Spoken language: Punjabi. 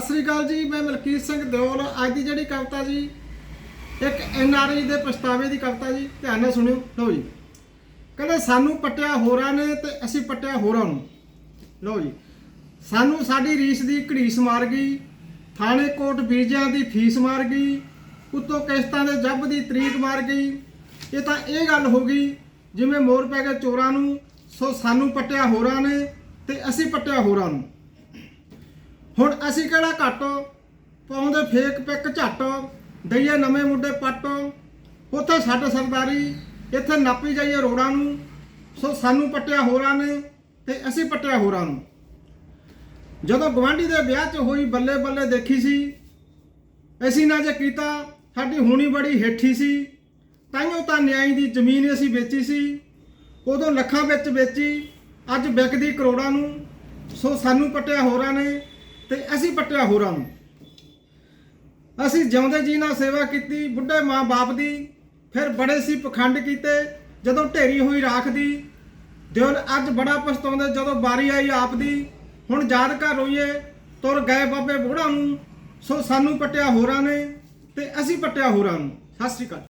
ਸਤਿ ਸ੍ਰੀ ਅਕਾਲ ਜੀ, ਮੈਂ ਮਲਕੀਤ ਸਿੰਘ ਦਿਓਲ, ਅੱਜ ਦੀ ਜਿਹੜੀ ਕਵਿਤਾ ਜੀ, ਇੱਕ ਐਨਆਰਆਈ ਦੇ ਪਛਤਾਵੇ ਦੀ ਕਵਿਤਾ ਜੀ, ਧਿਆਨ ਨਾਲ ਸੁਣਿਓ, ਲਓ ਜੀ। ਕਹਿੰਦੇ, ਸਾਨੂੰ ਪੱਟਿਆ ਹੋਰਾਂ ਨੇ ਤੇ ਅਸੀਂ ਪੱਟਿਆ ਹੋਰਾਂ ਨੂੰ। ਲਓ ਜੀ। ਸਾਨੂੰ ਸਾਡੀ ਰੀਸ ਦੀ ਘੜੀਸ ਮਾਰ ਗਈ, ਥਾਣੇ ਕੋਟ ਵੀਜ਼ਿਆਂ ਦੀ ਫੀਸ ਮਾਰ ਗਈ, ਉੱਤੋਂ ਕਿਸ਼ਤਾਂ ਦੇ ਜੱਬ ਦੀ ਤਰੀਕ ਮਾਰ ਗਈ। ਇਹ ਤਾਂ ਇਹ ਗੱਲ ਹੋ ਗਈ, ਜਿਵੇਂ ਮੋਰ ਪੈ ਗਏ ਚੋਰਾਂ ਨੂੰ, ਸੋ ਸਾਨੂੰ ਪੱਟਿਆ ਹੋਰਾਂ ਨੇ ਤੇ ਅਸੀਂ ਪੱਟਿਆ ਹੋਰਾਂ ਨੂੰ। ਹੁਣ ਅਸੀਂ ਕਿਹੜਾ ਘੱਟ? ਪਾਉਂਦੇ ਫੇਕ ਪਿੱਕ ਝੱਟ, ਦਈਏ ਨਵੇਂ ਮੁੰਡੇ ਪੱਟ। ਉੱਥੇ ਛੱਡ ਸਰਦਾਰੀ, ਇੱਥੇ ਨਾਪੀ ਜਾਈਏ ਰੋੜਾਂ ਨੂੰ। ਸੋ ਸਾਨੂੰ ਪੱਟਿਆ ਹੋਰਾਂ ਨੇ ਤੇ ਅਸੀਂ ਪੱਟਿਆ ਹੋਰਾਂ ਨੂੰ। ਜਦੋਂ ਗਵਾਂਢੀ ਦੇ ਵਿਆਹ 'ਚ ਹੋਈ ਬੱਲੇ ਬੱਲੇ ਦੇਖੀ ਸੀ, ਅਸੀਂ ਨਾ ਜੇ ਕੀਤਾ, ਸਾਡੀ ਹੋਣੀ ਬੜੀ ਹੇਠੀ ਸੀ। ਤਾਈਓ ਤਾਂ ਨਿਆਈ ਦੀ ਜ਼ਮੀਨ ਅਸੀਂ ਵੇਚੀ ਸੀ। ਉਦੋਂ ਲੱਖਾਂ ਵਿੱਚ ਵੇਚੀ, ਅੱਜ ਵਿਕਦੀ ਕਰੋੜਾਂ ਨੂੰ। ਸੋ ਸਾਨੂੰ ਪੱਟਿਆ ਹੋਰਾਂ ਨੇ ਤੇ ਅਸੀਂ ਪੱਟਿਆ ਹੋਰਾਂ ਨੂੰ। ਅਸੀਂ ਜਿਉਂਦੇ ਜੀ ਨਾਲ ਸੇਵਾ ਕੀਤੀ, ਬੁੱਢੇ ਮਾਂ-ਬਾਪ ਦੀ, ਫਿਰ ਬੜੇ ਸੀ ਪਖੰਡ ਕੀਤੇ, ਜਦੋਂ ਢੇਰੀ ਹੋਈ ਰਾਖ ਦੀ। ਦਿਲ ਅੱਜ ਬੜਾ ਪਛਤਾਉਂਦੇ ਜਦੋਂ ਬਾਰੀ ਆਈ ਆਪ ਦੀ। ਹੁਣ ਯਾਦ ਕਰ ਰੋਈਏ, ਤੁਰ ਗਏ ਬਾਬੇ ਬੁੜਾ ਨੂੰ, ਸੋ ਸਾਨੂੰ ਪੱਟਿਆ ਹੋਰਾਂ ਨੇ ਤੇ ਅਸੀਂ ਪੱਟਿਆ ਹੋਰਾਂ ਨੂੰ। ਸਤਿ ਸ਼੍ਰੀ ਅਕਾਲ।